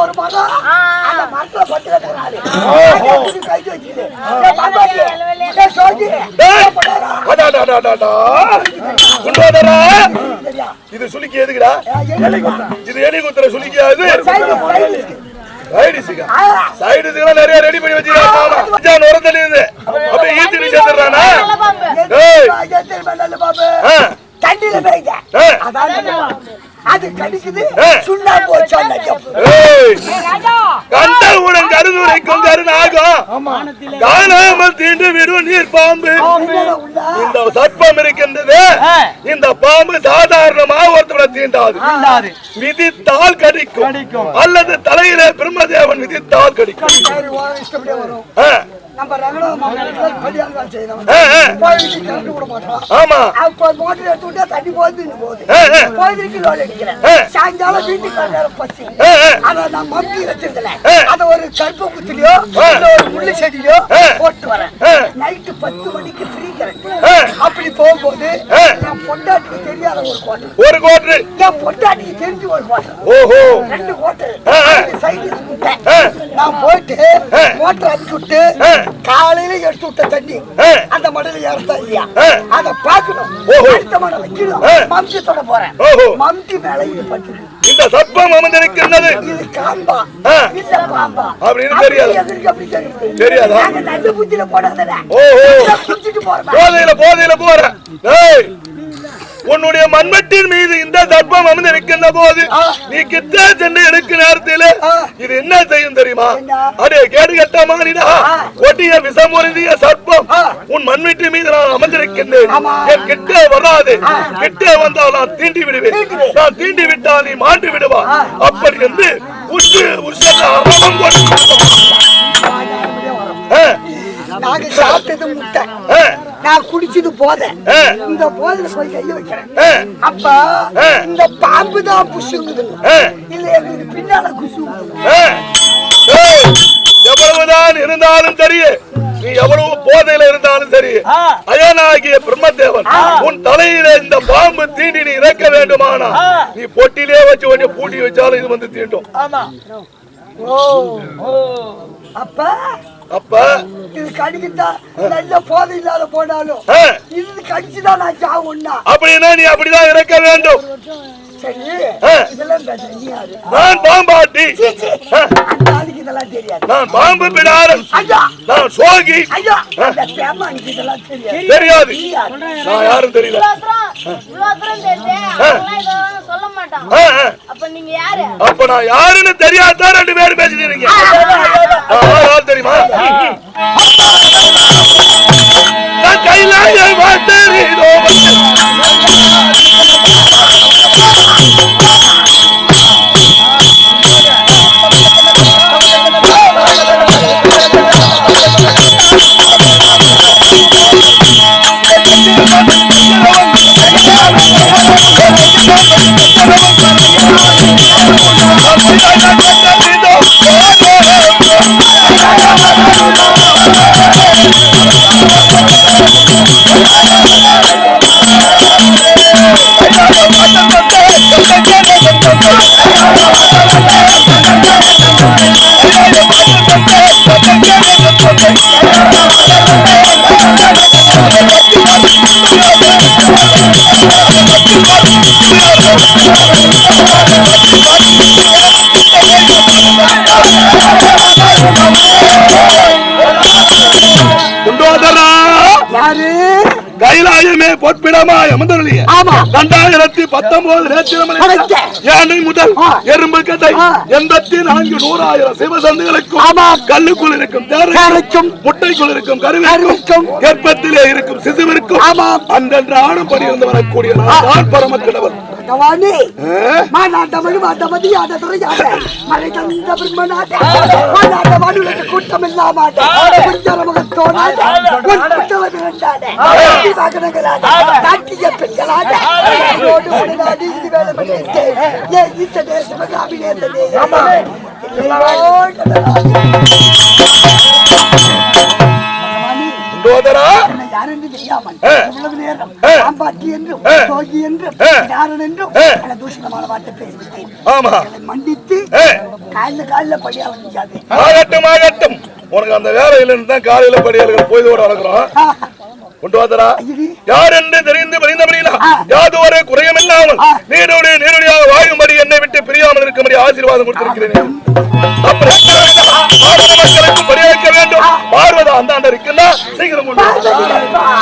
ஒரு மரம் அந்த மரத்துல பட்டு கட்டுறாரு இது சுளுக்கி எதுக்குடா. இது எலி குத்துற சைடு. சைடுஸுக்கா சைடுஸுக்கு நிறைய ரெடி பண்ணி வச்சிருக்கான் உரத்துல இருந்து அப்படியே ஈத்து? ஆ, தண்ணியில தெரியும். அது கடிக்குது. ஆ. சுண்ணாம்பு வச்சா நஜம். ஏய். கண்ட உடன் கருதுரைக்கும் கருணாகும் காணாமல் தீண்டு விடும் நீர் பாம்பு? இந்த சர்ப்பம் இருக்கின்றது. இந்த பாம்பு சாதாரணமா ஒருத்தரை தீண்டாது. விதித்தால் கடிக்கும். அல்லது தலையிலே பிரம்மதேவன் விதித்தால் கடிக்கும். நம்ம ரங்கநாத பள்ளியாங்கால் செய்யணும். கோயிலுக்கு கரண்ட் விட மாட்டோம். அப்போ மோட்டர் எடுத்து விட்டா தண்ணி போகுது, போகுது. கோயிலுக்கு லோன் அடிக்கிறேன். சாயங்காலம் வீட்டுக்கு வர பசி. அதை நான் மம்டி வச்சிருந்தேன். அதை ஒரு கருப்பு குத்துலயோ, ஒரு முள்ளு செடியிலோ ஆ. போட்டு வரேன். நைட்டு பத்து மணிக்கு current. ஆ. அப்படி போகும்போது. என் பொண்டாட்டிக்கு தெரியாத ஒரு கோட்டை ஒரு கோட்டு என் தெரிஞ்ச ஒரு கோட்டை ஓஹோ ரெண்டு கோட்டை. சைடிஸ் முட்டை. நான் போயிட்டு. மோட்டர் அடிச்சு விட்டு. காலையில எடுத்து விட்ட தண்ணி. அந்த மடல ஏறதா இல்லையா. அத பாக்கணும் ஓஹோ. அடுத்த மடல வைக்கணும் ஆ. மம்சி தொட போறேன் ஓஹோ. மம்சி மேல இது பட்டு இந்த சர்ப்பம் அமர்ந்திருக்கின்றது இது காம்பா. இல்ல பாம்பா அப்படின்னு தெரியாது. தெரியுது. நல்ல புத்தியில போடாதடா ஓஹோ. போதையில போதையில போற ஏய், உன்னுடைய மண்வெட்டின் மீது இந்த சர்ப்பம் அமர்ந்து இருக்கின்ற போது. நீ கிட்ட சென்று எடுக்க நேரத்தில். இது என்ன செய்யும் தெரியுமா? அடே கேடு கட்ட மாறிடா ஆ. கொட்டிய விஷமுறிந்திய சர்ப்பம். உன் மண்வெட்டி மீது நான் அமர்ந்திருக்கின்றேன். என் கிட்ட வராது கிட்ட வந்தால் நான் தீண்டி விடுவேன். நான் தீண்டி விட்டால் நீ மாண்டு விடுவா. அப்படி என்று அரவம் போட்டு ஆ, நாங்க சாப்பிட்டது முட்டை. நான் குடிச்சது போத. இந்த போதையில போய் கைய வைக்கிறேன். அப்ப. இந்த பாம்பு தான் புஷுங்குது. இல்ல எங்களுக்கு பின்னால குசு எவ்வளவுதான் இருந்தாலும் சரி நீ எவ்வளவு போதையில இருந்தாலும் சரி அயனாகிய பிரம்மதேவன் உன் தலையில இந்த பாம்பு தீண்டி நீ இறக்க வேண்டுமானா நீ பொட்டிலே வச்சு கொஞ்சம் பூட்டி வச்சாலும் இது வந்து தீண்டும். அப்ப அப்ப? இது கடிக்கிட்டா நல்ல போதை இல்லாத போனாலும் ஆ, இது கடிச்சுதான் நான் சாவுன்னா அப்படின்னா நீ அப்படிதான் இறக்க வேண்டும். சரி. இதெல்லாம் நான் பாம்பாட்டி. தெரியாது. நான் பாம்பு பிடாரன் ஐயா. நான் சோகி. ஐயா. அந்த பேமானுக்கு இதெல்லாம் தெரியாது? நான் யாரும் தெரியல. அப்ப நான் யாருன்னு தெரியாதான் ரெண்டு பேரும் பேசிட்டு இருக்கீங்க? நான் யார் தெரியுமா நான் கைலாய Thank you. கைலாயமே பொற்பிடமா அமர்ந்தருளிய ஆமா. இரண்டாயிரத்தி பத்தொன்பது. யானை முதல். எறும்பு கதை. எண்பத்தி நான்கு நூறாயிரம் சிவசந்துகளுக்கும் ஆமா. கல்லுக்குள் இருக்கும் தேரைக்கும், முட்டைக்குள் இருக்கும் கருவிற்கும் கர்ப்பத்திலே இருக்கும் சிசுவிற்கும் ஆமா. அன்றன்று ஆணும்படி இருந்து வரக்கூடிய நான் தான் பகவானே மாநாட்டமணி மாட்டமதி ஆட துறையாட மலை தந்த பிரம்மநாட மாநாட்ட வானுலக கூட்டம் இல்லாமாட குஞ்சர முகத்தோடாட உட்பட்டவ விரண்டாட வாகனங்களாட நாட்டிய பெண்களாட ஈரோடு உடனாடி இது வேலை பண்ணிட்டு ஏ ஈச தேச மகாமி நேசனே குண்டோதரா யாரென்று தெரியாமல் ஆ. இவ்வளவு நேரம் ஆ. பாம்பாட்டி என்றும் ஆ. சோகி என்றும் ஆ. யாரன் என்றும் ஆ. பல தூஷணமான வார்த்தை பேசிவிட்டேன் ஆமா என்னை மன்னித்து ஏ. காலில் காலில் படியா முடியாது ஆகட்டும் ஆகட்டும் உனக்கு அந்த வேலையில இருந்து தான் காலையில படியல்கள் பொய்தோடு வளர்க்கிறோம் குண்டோதரா ஐயடி. யார் என்று தெரிந்து பறிந்தபடினா ஆ. யாதொரு குறையும் இல்லாமல் ஆ. நீரோடு நீரொடியாக வாழும்படி என்னை விட்டு பிரியாமல் இருக்கும்படி ஆசீர்வாதம் கொடுத்திருக்கிறேன் அப்படி மக்களுக்கு பார்வதா அந்தாண்ட இருக்குன்னா சீக்கிரம் கொண்டு வா.